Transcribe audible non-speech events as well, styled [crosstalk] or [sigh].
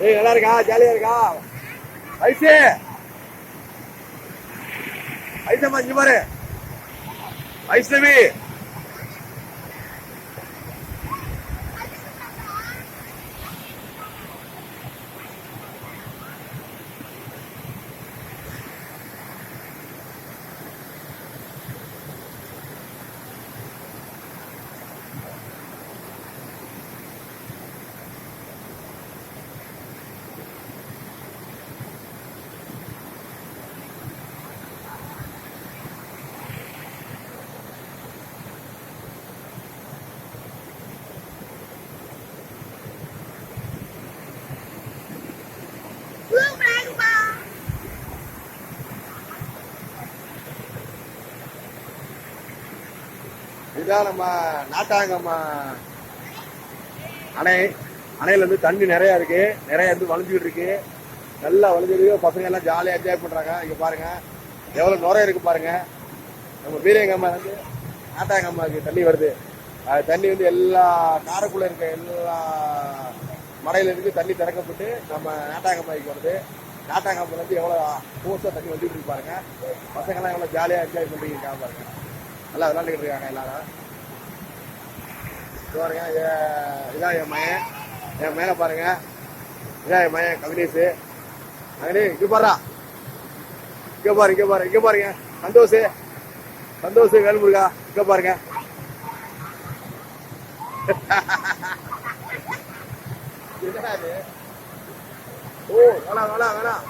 ஏய் நல்லா இருக்கா? ஜாலியா இருக்கா? ஐசே! ஐசம்மா இங்க பாரு. ஐஸ்லவி இதான் நம்ம நாட்டாங்கம்மா அணை அணையில இருந்து தண்ணி நிறைய இருக்கு. நிறைய இருந்து வளைஞ்சுக்கிட்டு இருக்கு. நல்லா வளைஞ்சிருக்கு பசங்க எல்லாம் ஜாலியாக என்ஜாய் பண்றாங்க. இங்க பாருங்க. எவ்வளவு நுரை இருக்கு பாருங்க. நம்ம வீரங்கம்மா வந்து நாட்டாங்கம்மாக்கு தண்ணி வருது. அது தண்ணி வந்து எல்லா காரைக்குள்ள இருக்க எல்லா மடையிலேருந்து தண்ணி திறக்கப்பட்டு நம்ம நாட்டாங்கம்மாய்க்கு வருது. நாட்டாங்கம்மா வந்து எவ்வளவு தண்ணி வந்துட்டு இருக்கு பாருங்க. எவ்வளோ ஜாலியாக எவ்வளவு ஜாலியா என்ஜாய் பண்ணிருக்காங்க பாருங்க. நல்லா விளையாண்டுக்கிட்டு இருக்காங்க எல்லாரும். பாருங்க இதான் என் மயன் என் மேல பாருங்க. இதான் என் மயன் கவினேஷ். அங்கே இங்க பாரு இங்க பாரு இங்க பாரு இங்க பாருங்க. சந்தோஷ் சந்தோஷ் வேல்முருகா இங்க பாருங்க. [laughs] என்னடா இது? ஓ வேணாம் வேணாம் வேணாம்.